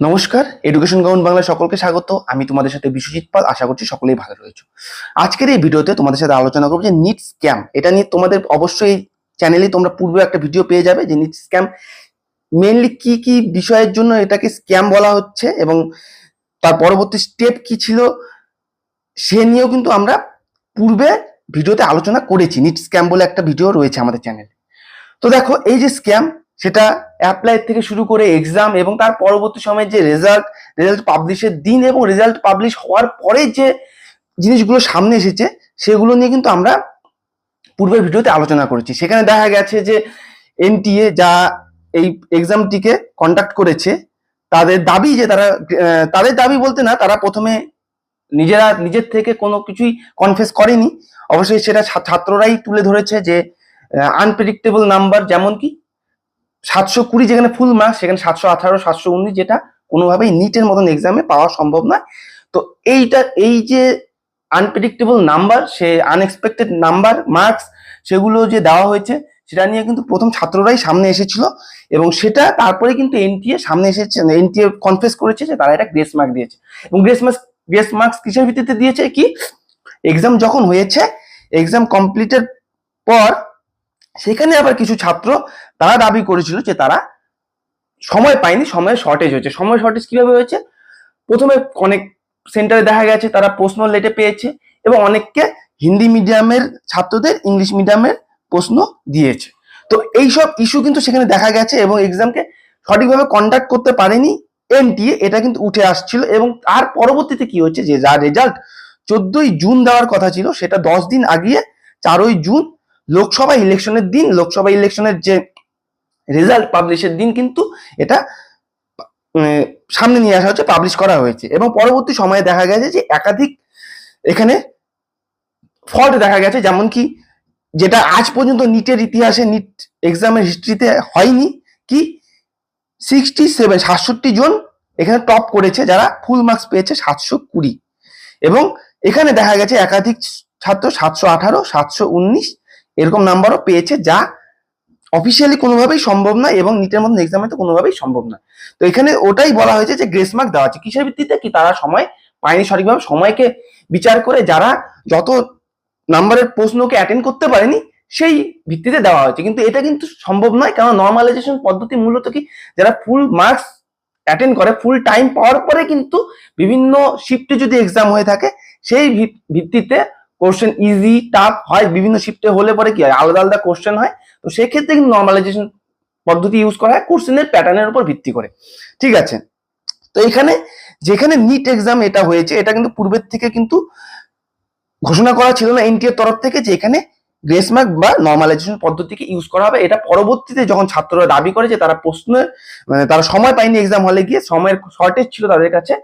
নমস্কার education ground Bangla সকলকে স্বাগত। আমি তোমাদের সাথে বিশ্বজিৎ পাল, আশা করছি সকলেই ভালো রয়েছে। আজকের এই ভিডিওতে তোমাদের সাথে আলোচনা করব যে নিট স্ক্যাম এটা নিয়ে তোমাদের অবশ্যই চ্যানেলে তোমরা পূর্বে একটা ভিডিও পেয়ে যাবে যে নিট স্ক্যাম মেনলি কি কি বিষয়ের জন্য এটাকে স্ক্যাম বলা হচ্ছে এবং তার পরবর্তী স্টেপ কি ছিল সে নিয়েও কিন্তু আমরা পূর্বে ভিডিওতে আলোচনা করেছি। নিট স্ক্যাম বলে একটা ভিডিও রয়েছে আমাদের চ্যানেলে তো দেখো, এই যে স্ক্যাম সেটা অ্যাপ্লাই থেকে শুরু করে এক্সাম এবং তার পরবর্তী সময়ে যে রেজাল্ট রেজাল্ট পাবলিশের দিন এবং রেজাল্ট পাবলিশ হওয়ার পরে যে জিনিসগুলো সামনে এসেছে, সেগুলো নিয়ে কিন্তু আমরা পূর্বের ভিডিওতে আলোচনা করেছি। সেখানে দেখা গেছে যে এনটিএ যা এই এক্সামটিকে কন্ডাক্ট করেছে, তাদের দাবি যে তারা তাদের দাবি বলতে না, তারা প্রথমে নিজেরা, নিজের থেকে কোনো কিছুই কনফেস করেনি। অবশ্যই সেটা ছাত্ররাই তুলে ধরেছে যে আনপ্রেডিক্টেবল নাম্বার যেমন কি সাতশো কুড়ি যেখানে ফুল মার্কস সেখানে সাতশো আঠারো, সাতশো উনিশ যেটা কোনোভাবেই নিটের মতন এক্সামে পাওয়া সম্ভব নয়। তো এইটা, এই যে আনপ্রেডিক্টেবল নাম্বার সে আনএক্সপেক্টেড নাম্বার মার্কস সেগুলো যে দেওয়া হয়েছে, সেটা নিয়ে কিন্তু প্রথম ছাত্ররাই সামনে এসেছিল এবং সেটা তারপরে কিন্তু এনটিএ সামনে এসেছে এনটিএ কনফেস করেছে যে তারা এটা গ্রেস মার্ক দিয়েছে। এবং গ্রেস মার্কস গ্রেস মার্কস কিসের ভিত্তিতে দিয়েছে? কি? এক্সাম যখন হয়েছে এক্সাম কমপ্লিটের পর সেখানে আবার কিছু ছাত্র তারা দাবি করেছিল যে তারা সময় পায়নি, সময়ের শর্টেজ হয়েছে। সময় শর্টেজ কীভাবে হয়েছে? প্রথমে অনেক সেন্টারে দেখা গেছে, তারা প্রশ্ন লেটে পেয়েছে এবং অনেককে হিন্দি মিডিয়ামের ছাত্রদের ইংলিশ মিডিয়ামের প্রশ্ন দিয়েছে। তো এইসব ইস্যু কিন্তু সেখানে দেখা গেছে এবং এক্সামকে সঠিকভাবে কন্ডাক্ট করতে পারেনি এনটিএ এটা কিন্তু উঠে আসছিল এবং তার পরবর্তীতে কি হচ্ছে যে, যা রেজাল্ট চোদ্দই জুন দেওয়ার কথা ছিল, সেটা দশ দিন আগিয়ে চারই জুন লোকসভা ইলেকশনের দিন, লোকসভা ইলেকশনের যে রেজাল্ট পাবলিশের দিন কিন্তু এটা সামনে নিয়ে আসা হচ্ছে পাবলিশ করা হয়েছে। এবং পরবর্তী সময়ে দেখা গেছে যে একাধিক এখানে ফল্ট দেখা গেছে, যেমন কি যেটা আজ পর্যন্ত নিটের ইতিহাসে নিট এক্সামের হিস্ট্রিতে হয়নি, কি সিক্সটি সেভেন সাতষট্টি জন এখানে টপ করেছে, যারা ফুল মার্কস পেয়েছে সাতশো কুড়ি। এবং এখানে দেখা গেছে একাধিক ছাত্র সাতশো আঠারো, সাতশো উনিশ এরকম নাম্বারও পেয়েছে যা অফিসিয়ালি কোনোভাবেই সম্ভব নয় এবং নিটের মতন এক্সামে তো কোনোভাবেই সম্ভব নয়। তো এখানে ওটাই বলা হয়েছে যে গ্রেস মার্ক দেওয়া আছে। কিসের ভিত্তিতে? কি তারা সময় পায়নি সঠিকভাবে, সময়কে বিচার করে যারা যত নাম্বারের প্রশ্নকে অ্যাটেন্ড করতে পারেনি, সেই ভিত্তিতে দেওয়া হয়েছে। কিন্তু এটা কিন্তু সম্ভব নয় কারণ নর্মালাইজেশন পদ্ধতি মূলত কি? যারা ফুল মার্কস অ্যাটেন্ড করে ফুল টাইম পাওয়ার পরে কিন্তু বিভিন্ন শিফটে যদি এক্সাম হয়ে থাকে, সেই ভিত- ভিত্তিতে কোশ্চেন ইজি টাফ হয়, বিভিন্ন শিফটে হলে পরে কি হয়? আলাদা আলাদা কোশ্চেন হয়। তো সেক্ষেত্রে কিন্তু নর্মালাইজেশন পদ্ধতি ইউজ করা হয় কোশ্চেনের প্যাটার্নের উপর ভিত্তি করে। ঠিক আছে? তো এখানে যেখানে নিট এক্সাম এটা হয়েছে, এটা কিন্তু পূর্বের থেকে কিন্তু ঘোষণা করা ছিল না এনটিএর তরফ থেকে যে এখানে গ্রেসমার্ক বা নর্মালাইজেশন পদ্ধতিকে ইউজ করা হবে। এটা পরবর্তীতে যখন ছাত্ররা দাবি করে যে তারা প্রশ্নে মানে তারা সময় পায়নি এক্সাম হলে গিয়ে, সময়ের শর্টেজ ছিল তাদের কাছে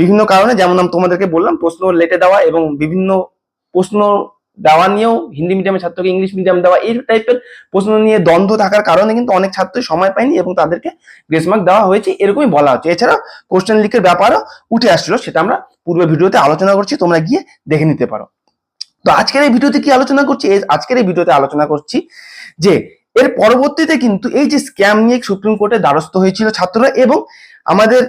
বিভিন্ন কারণে, যেমন আমি তোমাদেরকে বললাম, প্রশ্ন লেটে দেওয়া এবং বিভিন্ন প্রশ্ন দেওয়া নিয়েও হিন্দি মিডিয়ামের ছাত্রকে ইংলিশ মিডিয়াম দেওয়া, এই টাইপের প্রশ্ন নিয়ে দ্বন্দ্ব থাকার কারণে কিন্তু অনেক ছাত্রই সময় পায়নি এবং তাদেরকে গ্রেস মার্ক দেওয়া হয়েছে, এরকমই বলা হচ্ছে। এছাড়া কোশ্চেন লিকের ব্যাপারও উঠে আসছিল, সেটা আমরা পূর্বে ভিডিওতে আলোচনা করছি, তোমরা গিয়ে দেখে নিতে পারো। তো আজকের এই ভিডিওতে কি আলোচনা করছি? আজকের এই ভিডিওতে আলোচনা করছি যে, এর পরবর্তীতে কিন্তু এই যে স্ক্যাম নিয়ে সুপ্রিম কোর্টে দ্বারস্থ হয়েছিল ছাত্ররা এবং আমাদের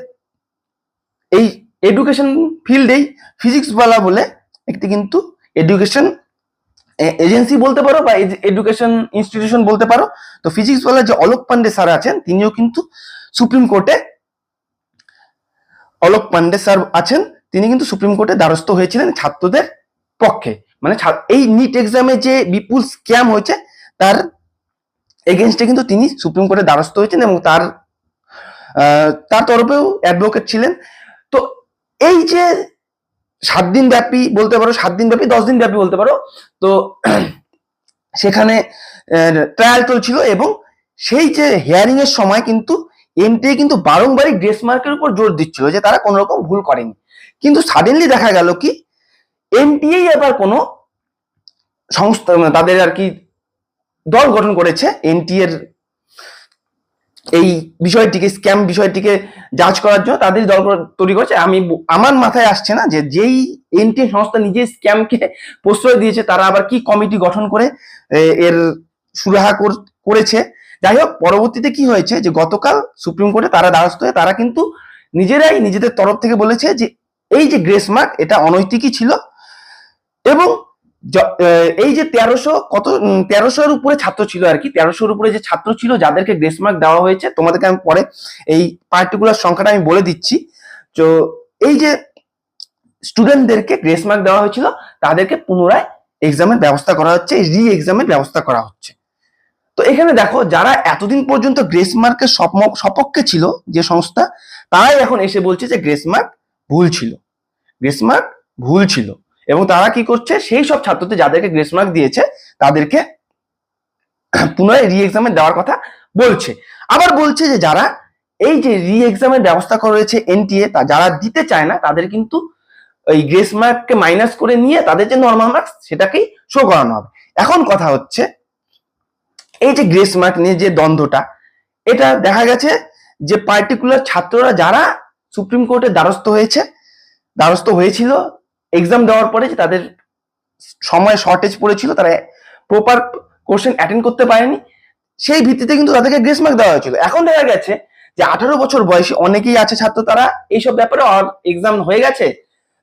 এই এডুকেশন ফিল্ডেই ফিজিক্স বলা বলে একটি কিন্তু এডুকেশন এজেন্সি বলতে পারো বা এডুকেশন ইনস্টিটিউশন বলতে পারো। তো ফিজিক্স ওয়ালা যে অলোক পান্ডে স্যার আছেন, তিনিও কিন্তু সুপ্রিম কোর্টে অলোক পান্ডে স্যার আছেন, তিনি কিন্তু সুপ্রিম কোর্টে দ্বারস্থ হয়েছিলেন ছাত্রদের পক্ষে। মানে এই নিট এক্সামে যে বিপুল স্ক্যাম হয়েছে, তার এগেনস্টে কিন্তু তিনি সুপ্রিম কোর্টে দ্বারস্থ হয়েছেন এবং তার তার তরফেও অ্যাডভোকেট ছিলেন। তো এই যে সাত দিন ব্যাপী বলতে পারো সাত দিন ব্যাপী দশ দিন ব্যাপী বলতে পারো। তো সেখানে ট্রায়াল চলছিল এবং সেই যে হিয়ারিং এর সময় কিন্তু এনটিএ কিন্তু বারংবারই গ্রেস মার্কের উপর জোর দিচ্ছিল যে তারা কোনো রকম ভুল করেনি। কিন্তু সাডেনলি দেখা গেল কি এনটিএই এবার কোনো সংস্থা, তাদের আর কি দল গঠন করেছে এনটিএ এর এই বিষয়টিকে স্ক্যাম বিষয়টিকে জাজ করার জন্য তাদের দল তৈরি করেছে। আমি আমার মাথায় আসছে না যে যেই এনটিএ সংস্থা নিজে স্ক্যামকে প্রশ্রয় দিয়েছে, তারা আবার কি কমিটি গঠন করে এর সুরাহা কর- করেছে। যাই হোক, পরবর্তীতে কি হয়েছে যে গতকাল সুপ্রিম কোর্টে তারা দ্বারস্থ হয়ে তারা কিন্তু নিজেরাই নিজেদের তরফ থেকে বলেছে যে এই যে গ্রেসমার্ক এটা অনৈতিকই ছিল এবং এই যে তেরোশো কত তেরোশোর উপরে ছাত্র ছিল আর কি, তেরোশোর উপরে যে ছাত্র ছিল যাদেরকে গ্রেস মার্ক দেওয়া হয়েছে, তোমাদেরকে আমি পরে এই পার্টিকুলার সংখ্যাটা আমি বলে দিচ্ছি। তো এই যে স্টুডেন্টদেরকে গ্রেস মার্ক দেওয়া হয়েছিল, তাদেরকে পুনরায় এক্সামের ব্যবস্থা করা হচ্ছে রি এক্সামের ব্যবস্থা করা হচ্ছে। তো এখানে দেখো, যারা এতদিন পর্যন্ত গ্রেস মার্কের সপক্ষে ছিল যে সংস্থা, তারাই এখন এসে বলছে যে গ্রেস মার্ক ভুল ছিল। গ্রেস মার্ক ভুল ছিল। এবং তারা কি করছে? সেই সব ছাত্রদের যাদেরকে গ্রেস মার্ক দিয়েছে, তাদেরকে পুনরায় রি এক্সামে দেওয়ার কথা বলছে। আবার বলছে যে যারা এই যে রি এক্সামের ব্যবস্থা করা হয়েছে এনটিএ তা যারা দিতে চায় না, তাদের কিন্তু ওই গ্রেস মার্ককে মাইনাস করে নিয়ে তাদের যে নর্মাল মার্কস সেটাকেই শো করানো হবে। এখন কথা হচ্ছে, এই যে গ্রেস মার্ক নিয়ে যে দ্বন্দ্বটা, এটা দেখা গেছে যে পার্টিকুলার ছাত্ররা যারা সুপ্রিম কোর্টের দ্বারস্থ হয়েছে, দ্বারস্থ হয়েছিল এক্সাম দেওয়ার পরে যে তাদের সময় শর্টেজ পড়েছিল, তারা প্রপার কোশ্চেন অ্যাটেন্ড করতে পারেনি, সেই ভিত্তিতে কিন্তু তাদেরকে গ্রেস মার্ক দেওয়া হয়েছিল। এখন দেখা গেছে যে আঠারো বছর বয়সী অনেকেই আছে ছাত্র, তারা এইসব ব্যাপারে এক্সাম হয়ে গেছে,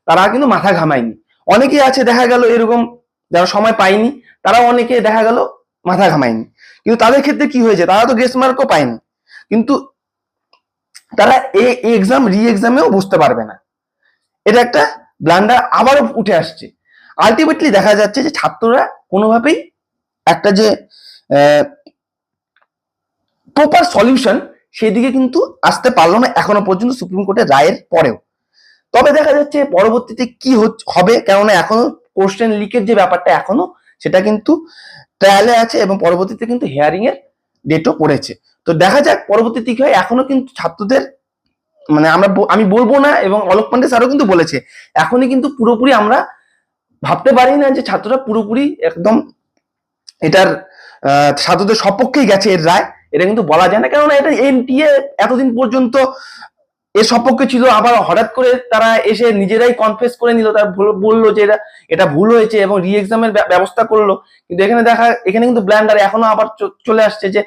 তারা কিন্তু মাথা ঘামায়নি। অনেকেই আছে, দেখা গেল এরকম যারা সময় পায়নি তারা অনেকে দেখা গেল মাথা ঘামায়নি। কিন্তু তাদের ক্ষেত্রে কি হয়েছে, তারা তো গ্রেস মার্কও পায়নি। কিন্তু তারা এই এক্সাম রি এক্সামেও বুঝতে পারবে না। এটা একটা ব্লান্ডার আবারও উঠে আসছে। আলটিমেটলি দেখা যাচ্ছে যে ছাত্ররা কোনোভাবেই একটা যে প্রপার সলিউশন সেদিকে কিন্তু আসতে পারল না এখনও পর্যন্ত সুপ্রিম কোর্টের রায়ের পরেও। তবে দেখা যাচ্ছে পরবর্তীতে কি হবে, কেননা এখনও কোশ্চেন লিকের যে ব্যাপারটা এখনও, সেটা কিন্তু ট্রায়ালে আছে এবং পরবর্তীতে কিন্তু হিয়ারিং এর ডেটও পড়েছে। তো দেখা যাক পরবর্তীতে কি হয়, এখনও কিন্তু ছাত্রদের মানে আমরা আমি বলব না এবং অলোক পান্ডে স্যারও কিন্তু বলেছে। এখনই কিন্তু পুরোপুরি আমরা ভাবতে পারি না যে ছাত্ররা পুরোপুরি একদম এটার ছাত্রদের সপক্ষেই গেছে এর রায়। এটা কিন্তু বলা যায় না। কেননা এটা এনটিএ এতদিন পর্যন্ত এর সপক্ষে ছিল। আবার হঠাৎ করে তারা এসে নিজেরাই কনফেস করে নিল। তারা বলল যে এটা এটা ভুল হয়েছে এবং রি এক্সামের ব্যবস্থা করল। কিন্তু এখানে দেখা, এখানে কিন্তু ব্ল্যান্ডার এখনও আবার চলে আসছে যে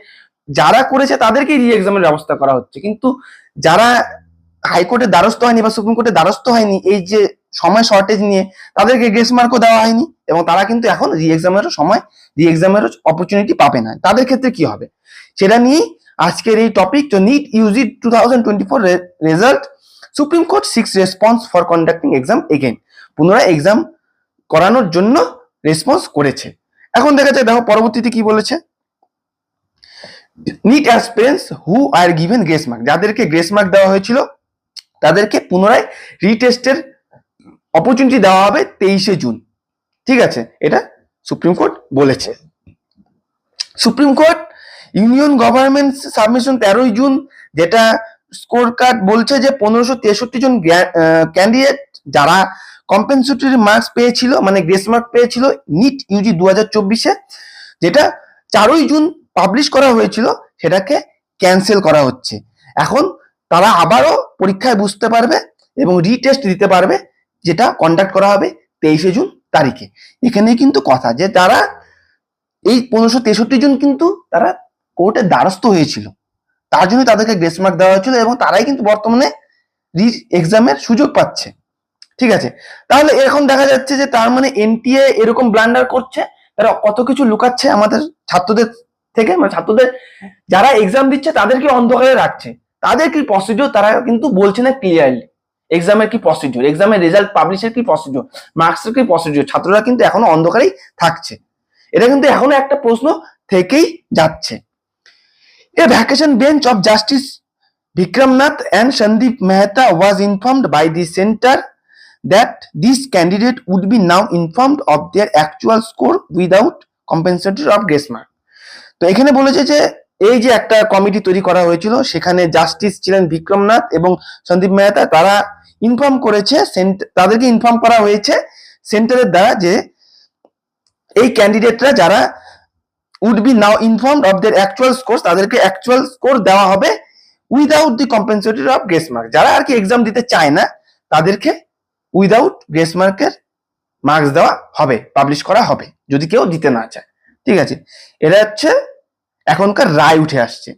যারা করেছে তাদেরকেই রি এক্সামের ব্যবস্থা করা হচ্ছে। কিন্তু যারা হাইকোর্টের দ্বারস্থ হয়নি বা সুপ্রিম কোর্টের দ্বারস্থ হয়নি, এই যে সময় শর্টেজ নিয়ে তাদেরকে গ্রেস মার্কও দেওয়া হয়নি এবং তারা কিন্তু এখন রি এক্সামেরও সময় রি এক্সামেরও অপরচুনিটি পাবে না। তাদের ক্ষেত্রে কি হবে? সেটা নিয়েই আজকের এই টপিক তো NEET UG two thousand twenty four result Supreme Court seeks response for conducting exam again পুনরায় এক্সাম করানোর জন্য রেসপন্স করেছে। এখন দেখা যায় দেখো পরবর্তীতে কি বলেছে? NEET aspirants who are given grace mark যাদেরকে গ্রেস মার্ক দেওয়া হয়েছিল তাদেরকে পুনরায় রিটেস্টের অপরচুনিটি দেওয়া হবে তেইশে জুন। ঠিক আছে? এটা সুপ্রিম কোর্ট বলেছে। Supreme Court, union government submission তেরোই জুন, যেটা স্কোর কার্ড বলছে যে পনেরোশো তেষট্টি জন ক্যান্ডিডেট যারা কম্পেনসেটরি মার্কস পেয়েছিল মানে গ্রেস মার্ক পেয়েছিল নিট ইউজি দু হাজার চব্বিশে, যেটা চারই জুন পাবলিশ করা হয়েছিল, সেটাকে ক্যান্সেল করা হচ্ছে। এখন তারা আবারও পরীক্ষায় বুঝতে পারবে এবং রিটেস্ট দিতে পারবে যেটা কন্ডাক্ট করা হবে তেইশে জুন তারিখে। এখানে কিন্তু কথা যে তারা এই পনেরোশো তেষট্টি জন কিন্তু তারা কোর্টের দ্বারস্থ হয়েছিল। তার জন্য তাদেরকে গ্রেস মার্ক দেওয়া হয়েছিল এবং তারাই কিন্তু বর্তমানে রি এক্সামের সুযোগ পাচ্ছে। ঠিক আছে? তাহলে এখন দেখা যাচ্ছে যে তার মানে এনটিএ এরকম ব্লান্ডার করছে, তারা কত কিছু লুকাচ্ছে আমাদের ছাত্রদের থেকে মানে ছাত্রদের যারা এক্সাম দিচ্ছে তাদেরকে অন্ধকারে রাখছে। তাদের কি প্রসিডিওর তারা কিন্তু বলছে না ক্লিয়ারলি এক্সামের কি প্রসিডিওর এক্সামের রেজাল্ট পাবলিশের কি প্রসিডিওর মার্কসের কি প্রসিডিওর ছাত্ররা কিন্তু এখনও অন্ধকারেই থাকছে। এটা কিন্তু এখনও একটা প্রশ্ন থেকেই যাচ্ছে। A vacation bench of justice Vikramnath and Sandeep Mehta was informed by the centre that this candidate would be now informed of their actual score without compensatory of grace তো এখানে বলেছে যে এই যে একটা কমিটি তৈরি করা হয়েছিল, সেখানে জাস্টিস ছিলেন বিক্রমনাথ এবং সন্দীপ মেহতা। তারা ইনফর্ম করেছে তাদেরকে ইনফর্ম করা হয়েছে সেন্টারের দ্বারা যে এই ক্যান্ডিডেটরা যারা would be now informed of their actual score তাদেরকে অ্যাকচুয়াল স্কোর দেওয়া হবে without the compensatory of grace mark যারা আর কি এক্সাম দিতে চায় না, তাদেরকে উইদাউট গ্রেস মার্কের মার্কস দেওয়া হবে পাবলিশ করা হবে, যদি কেউ দিতে না চায়। ঠিক আছে? এটা হচ্ছে এখনকার রায় উঠে আসছে।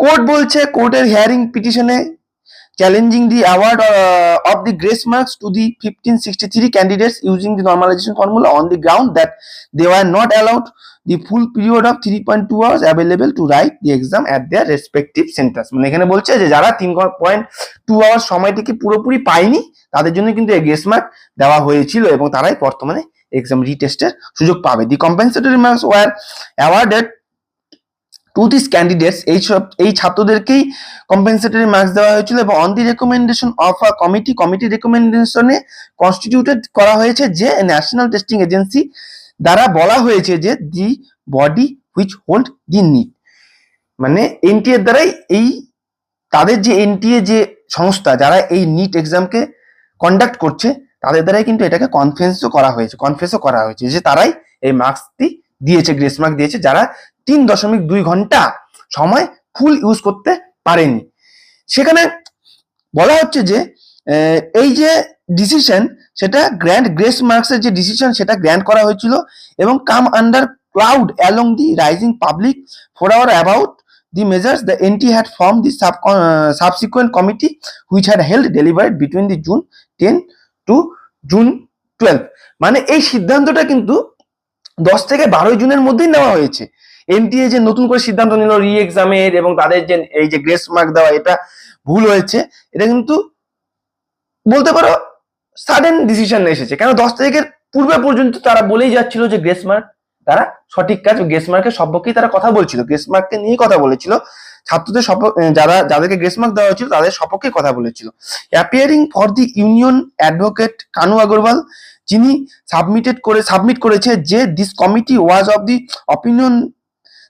কোর্ট বলছে, কোর্টের hearing পিটিশনে challenging the award of the grace marks to the fifteen sixty three candidates using the normalisation formula on the ground that they are not allowed the full period of three point two hours available to write the exam at their respective centres মানে এখানে বলছে যে, যারা তিন point to our সময়টিকে পুরোপুরি পায়নি, তাদের জন্য কিন্তু গ্রেস মার্ক দেওয়া হয়েছিল এবং তারাই বর্তমানে এক্সাম রিটেস্টের সুযোগ পাবে। The compensatory marks were awarded to this candidates এই সব এই ছাত্রদেরকেই কম্পেনসেটরি মার্কস দেওয়া হয়েছিল এবং on the recommendation of a committee committee রেকমেন্ডেশনে constituted করা হয়েছে যে ন্যাশনাল টেস্টিং এজেন্সি দ্বারা বলা হয়েছে যে the body which hold the NEET মানে এনটিএ দ্বারাই এই তাদের যে এনটিএ যে সংস্থা যারা এই নিট এক্সামকে কন্ডাক্ট করছে, তাদের দ্বারাই কিন্তু এটাকে কনফারেন্সও করা হয়েছে কনফেসও করা হয়েছে যে তারাই এই মার্কসটি দিয়েছে গ্রেস মার্ক দিয়েছে যারা তিন দশমিক দুই ঘণ্টা সময় ফুল ইউজ করতে পারেনি। সেখানে বলা হচ্ছে যে এই যে ডিসিশন সেটা গ্র্যান্ড গ্রেস মার্কসের যে ডিসিশন সেটা গ্র্যান্ড করা হয়েছিল এবং come under cloud along the rising public furore about the measures the NT had formed the sub, uh, subsequent committee which had held deliberate between the June 10 to June 12 মানে এই সিদ্ধান্তটা কিন্তু দশ থেকে বারোই জুনের মধ্যেই নেওয়া হয়েছে। এনটিএ যে নতুন করে সিদ্ধান্ত নিল রি এক্সামের এবং তাদের যে এই যে গ্রেস মার্ক দেওয়া, এটা ভুল হয়েছে। এটা কিন্তু বলতে পারো সাডেন ডিসিশন এসেছে। কেন দশ তারিখের পূর্বে পর্যন্ত তারা বলেই যাচ্ছিল যে গ্রেস মার্ক তারা সঠিক কাজ গ্রেস মার্কের সম্পর্কেই তারা কথা বলছিল। গ্রেস মার্ককে নিয়ে কথা বলেছিল। ছাত্রদের যারা, যাদেরকে গ্রেস মার্ক দেওয়া হয়েছিল তাদের সপক্ষে কথা বলেছিল। Appearing for the union advocate Kanu Agarwal যিনি সাবমিটেড করে সাবমিট করেছে যে this committee was of the opinion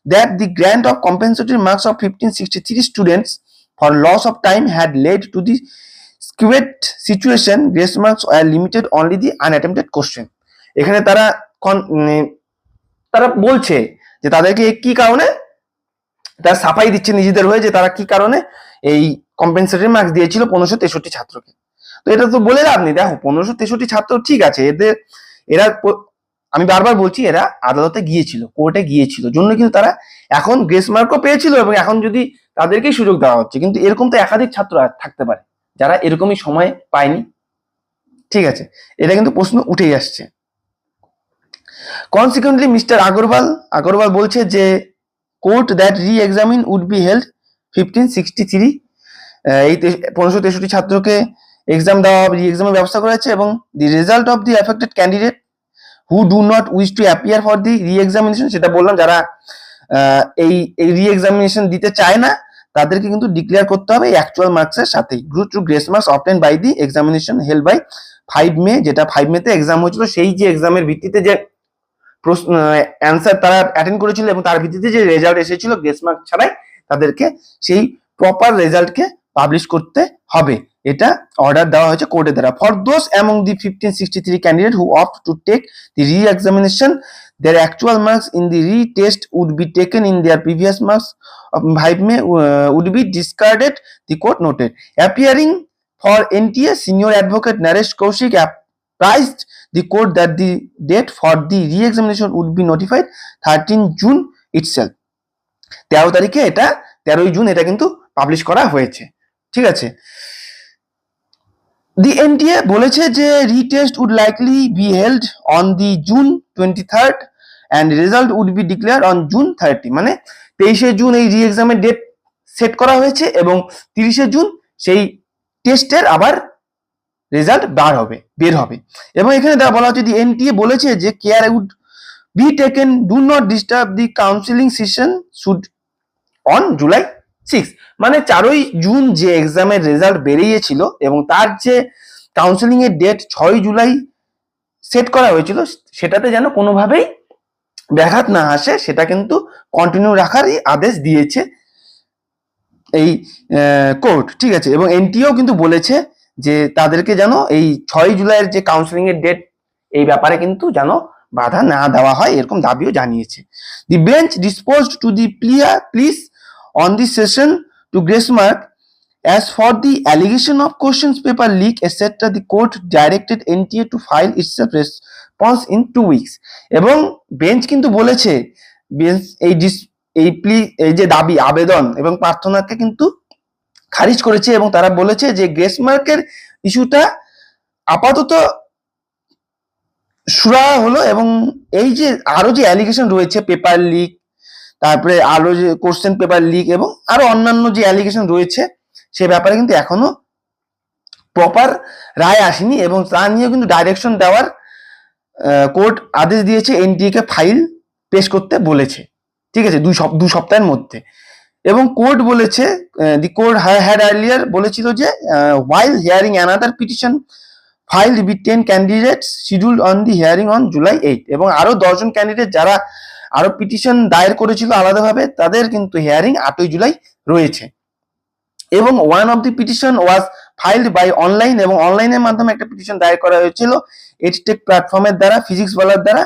that the grant of compensatory marks of fifteen sixty three students for loss of time had led to the skewed situation grace marks are limited only the unattempted question এখানে তারা কন- তারা বলছে যে তাদেরকে কি কারণে তারা সাফাই দিচ্ছে নিজেদের হয়ে যে তারা কি কারণে এই কম্পেনসেটরি মার্কস দিয়েছিল পনেরোশো তেষট্টি ছাত্রকে। তো এটা তো বলে লাভ নেই। দেখো, পনেরোশো তেষট্টি ছাত্র ঠিক আছে, এদের এরা আমি বারবার বলছি, এরা আদালতে গিয়েছিল, কোর্টে গিয়েছিল। জন্য কিন্তু তারা এখন গ্রেস মার্কও পেয়েছিল এবং এখন যদি তাদেরকেই সুযোগ দেওয়া হচ্ছে। কিন্তু এরকম তো একাধিক ছাত্র থাকতে পারে, যারা এরকমই সময় পায়নি। ঠিক আছে, এটা কিন্তু প্রশ্ন উঠেই আসছে। কনসিকুয়েন্টলি মিস্টার আগরওয়াল আগরওয়াল বলছে যে court that re examine would be held fifteen sixty three এই পনেরোশো তেষট্টি ছাত্রকে এক্সাম দেওয়া হবে এক্সামের ব্যবস্থা করা হয়েছে এবং the result of the affected candidate who do not wish to appear for the re examination সেটা বললাম যারা এই রি এক্সামিনেশন দিতে চায় না, তাদেরকে কিন্তু ডিক্লেয়ার করতে হবে অ্যাকচুয়াল মার্কসের সাথেই। Group to grace marks obtain by the examination held by five May যেটা ফাইভ মেতে এক্সাম হয়েছিল, সেই যে এক্সামের ভিত্তিতে যে প্রশ্ন অ্যান্সার তারা অ্যাটেন্ড করেছিল এবং তার ভিত্তিতে যে রেজাল্ট এসেছিল গ্রেস মার্ক ছাড়াই তাদেরকে সেই প্রপার রেজাল্টকে পাবলিশ করতে হবে এটা অর্ডার দেওয়া হয়েছে কোর্টের দ্বারা for those among the fifteen sixty three candidate who opt to take the re examination their actual marks in the retest would be taken in their previous marks of 5 May uh, would be discarded, the court noted. Appearing for NTA, senior advocate Naresh Kaushik apprised the court that the date for the re-examination would be notified 13 June itself. তেরো তারিখে এটা তেরোই June এটা কিন্তু publish করা হয়েছে ঠিক আছে? দি এনটিএ বলেছে যে retest would likely be held on the June twenty third and result would be declare on June thirty মানে তেইশে জুন এই রি এক্সামের ডেট সেট করা হয়েছে এবং তিরিশে জুন সেই টেস্টের আবার রেজাল্ট বার হবে, বের হবে। এবং এখানে দেওয়া বলা হচ্ছে দি এনটিএ বলেছে যে care would be taken do not disturb the counselling session should on July six মানে চারই জুন যে এক্সামের রেজাল্ট বেরিয়েছিল এবং তার যে কাউন্সিলিং এর ডেট ছয় জুলাই সেট করা হয়েছিল, সেটাতে যেন কোনোভাবেই ব্যাঘাত না আসে, সেটা কিন্তু কন্টিনিউ রাখারই আদেশ দিয়েছে এই কোর্ট ঠিক আছে? এবং এনটিও কিন্তু বলেছে যে তাদেরকে যেন এই ছয় জুলাইয়ের যে কাউন্সিলিং এর ডেট এই ব্যাপারে কিন্তু যেন বাধা না দেওয়া হয়, এরকম দাবিও জানিয়েছে। The bench disposed to the plea pleas on the session to grace mark as for the allegation of questions paper leak etc the court directed nta to file itself response in two weeks এবং bench কিন্তু বলেছে bench এই এই প্লি এই যে দাবি আবেদন এবং প্রার্থনাকে কিন্তু খারিজ করেছে এবং তারা বলেছে যে গ্রেস মার্কের ইস্যুটা আপাতত সুরা হলো এবং এই যে আরও যে অ্যালিগেশন রয়েছে পেপার লিক তারপরে আরও যে কোশ্চেন পেপার লিক এবং আরও অন্যান্য যে অ্যালিগেশন রয়েছে, সে ব্যাপারে কিন্তু এখনও প্রপার রায় আসেনি এবং তা নিয়ে কিন্তু ডাইরেকশন দেওয়ার কোর্ট আদেশ দিয়েছে এনটিএ কে ফাইল পেশ করতে বলেছে। ঠিক আছে, দুই দু সপ্তাহের মধ্যে। এবং কোর্ট বলেছে দি কোর্ট হ্যাড আর্লিয়ার বলেছিল যে while hearing another petition file with ten candidates schedule on the hearing on July eight এবং আরও দশজন ক্যান্ডিডেট যারা আরও পিটিশন দায়ের করেছিল আলাদাভাবে, তাদের কিন্তু হিয়ারিং আটই জুলাই রয়েছে। এবং one of the petition was filed by online এবং অনলাইনের মাধ্যমে একটা পিটিশন দায়ের করা হয়েছিল। এডটেক প্ল্যাটফর্মের দ্বারা ফিজিক্স বলার দ্বারা,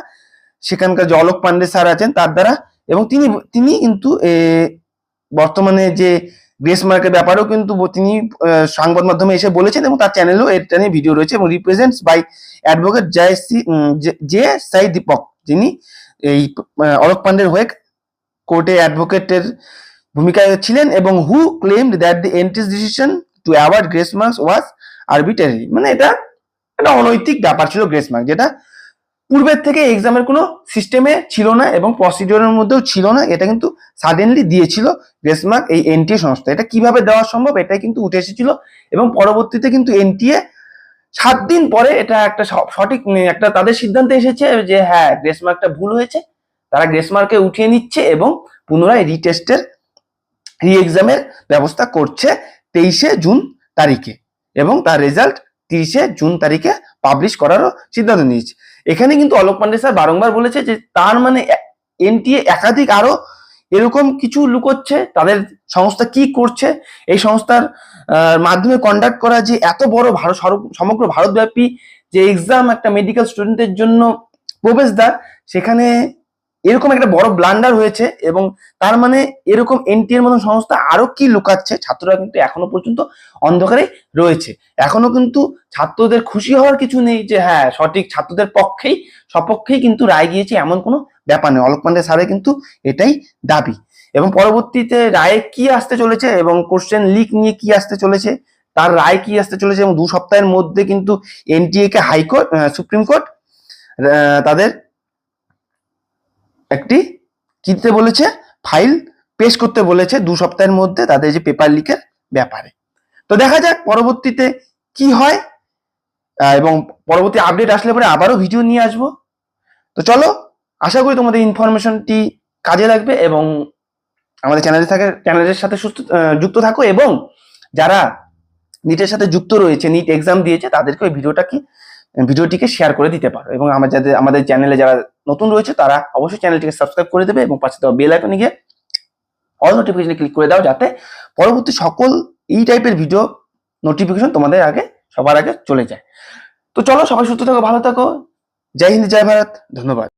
সেখানকার যে অলোক পান্ডে স্যার আছেন তার দ্বারা। এবং তিনি তিনি কিন্তু বর্তমানে যে গ্রেস মার্কের ব্যাপারেও কিন্তু তিনি সংবাদ মাধ্যমে এসে বলেছেন এবং তার চ্যানেলেও এটা নিয়ে ভিডিও রয়েছে এবং রিপ্রেজেন্টস বাই অ্যাডভোকেট জয়সি জে সাই দীপক, যিনি এই অলোক পান্ডের হয়ে কোর্টে অ্যাডভোকেটের ভূমিকায় ছিলেন এবং who claimed that the NTA's decision to award grace marks was arbitrary মানে এটা একটা অনৈতিক ব্যাপার ছিল গ্রেস মার্ক যেটা পূর্বের থেকে এক্সামের কোনো সিস্টেমে ছিল না এবং প্রসিডিওরের মধ্যেও ছিল না। এটা কিন্তু সাডেনলি দিয়েছিল গ্রেস মার্ক এই এনটিএ সংস্থা। এটা কীভাবে দেওয়া সম্ভব? এটাই কিন্তু উঠে এসেছিল এবং পরবর্তীতে কিন্তু এনটিএ সাত দিন পরে এটা একটা সঠিক একটা তাদের সিদ্ধান্তে এসেছে যে হ্যাঁ গ্রেস মার্কটা ভুল হয়েছে। তারা গ্রেস মার্কে উঠিয়ে নিচ্ছে এবং পুনরায় রিটেস্টের রি এক্সামের ব্যবস্থা করছে তেইশে জুন তারিখে এবং তার রেজাল্ট তিরিশে জুন তারিখে পাবলিশ করারও সিদ্ধান্ত নিয়েছে। এখানে কিন্তু অলোক পান্ডে স্যার বারংবার বলেছে যে তার মানে এনটিএ একাধিক আরও এরকম কিছু লুকোচ্ছে, তাদের সংস্থা কি করছে, এই সংস্থার মাধ্যমে কন্ডাক্ট করা যে এত বড় ভারত সমগ্র ভারতব্যাপী যে এক্সাম একটা মেডিকেল স্টুডেন্টের জন্য প্রবেশদ্বার, সেখানে এরকম একটা বড় ব্লান্ডার হয়েছে এবং তার মানে এরকম এনটিএর মতন সংস্থা আরও কি লুকাচ্ছে, ছাত্ররা কিন্তু এখনও পর্যন্ত অন্ধকারে রয়েছে। এখনও কিন্তু ছাত্রদের খুশি হওয়ার কিছু নেই যে হ্যাঁ সঠিক ছাত্রদের পক্ষেই, সপক্ষেই কিন্তু রায় গিয়েছে এমন কোনো ব্যাপার নেই অলোক পান্ডে স্যারের কিন্তু এটাই দাবি। এবং পরবর্তীতে রায়ে কি আসতে চলেছে এবং কোশ্চেন লিক নিয়ে কি আসতে চলেছে, তার রায় কি আসতে চলেছে এবং দু সপ্তাহের মধ্যে কিন্তু এনটিএ কে হাইকোর্ট সুপ্রিম কোর্ট তাদের একটি কিনতে বলেছে ফাইল পেশ করতে বলেছে দু সপ্তাহের মধ্যে তাদের যে পেপার লিকের ব্যাপারে। তো দেখা যাক পরবর্তীতে কি হয় এবং পরবর্তী আপডেট আসলে পরে আবারও ভিডিও নিয়ে আসব। তো চলো আশা করি তোমাদের ইনফরমেশনটি কাজে লাগবে এবং আমাদের চ্যানেলে থাকে চ্যানেলের সাথে সুস্থ যুক্ত থাকো এবং যারা নিটের সাথে যুক্ত রয়েছে নিট এক্সাম দিয়েছে, তাদেরকে ওই ভিডিওটা কি ভিডিওটিকে শেয়ার করে দিতে পারো এবং আমার যাদের আমাদের চ্যানেলে যারা নতুন রয়েছে, তারা অবশ্যই চ্যানেলটিকে সাবস্ক্রাইব করে দেবে এবং পাশে দেওয়া বেল আইকনে গিয়ে অল নোটিফিকেশনে ক্লিক করে দাও যাতে পরবর্তী সকল এই টাইপের ভিডিও নোটিফিকেশন তোমাদের আগে সবার আগে চলে যায়। তো চলো সবাই সুস্থ থাকো, ভালো থাকো। জয় হিন্দ, জয় ভারত। ধন্যবাদ।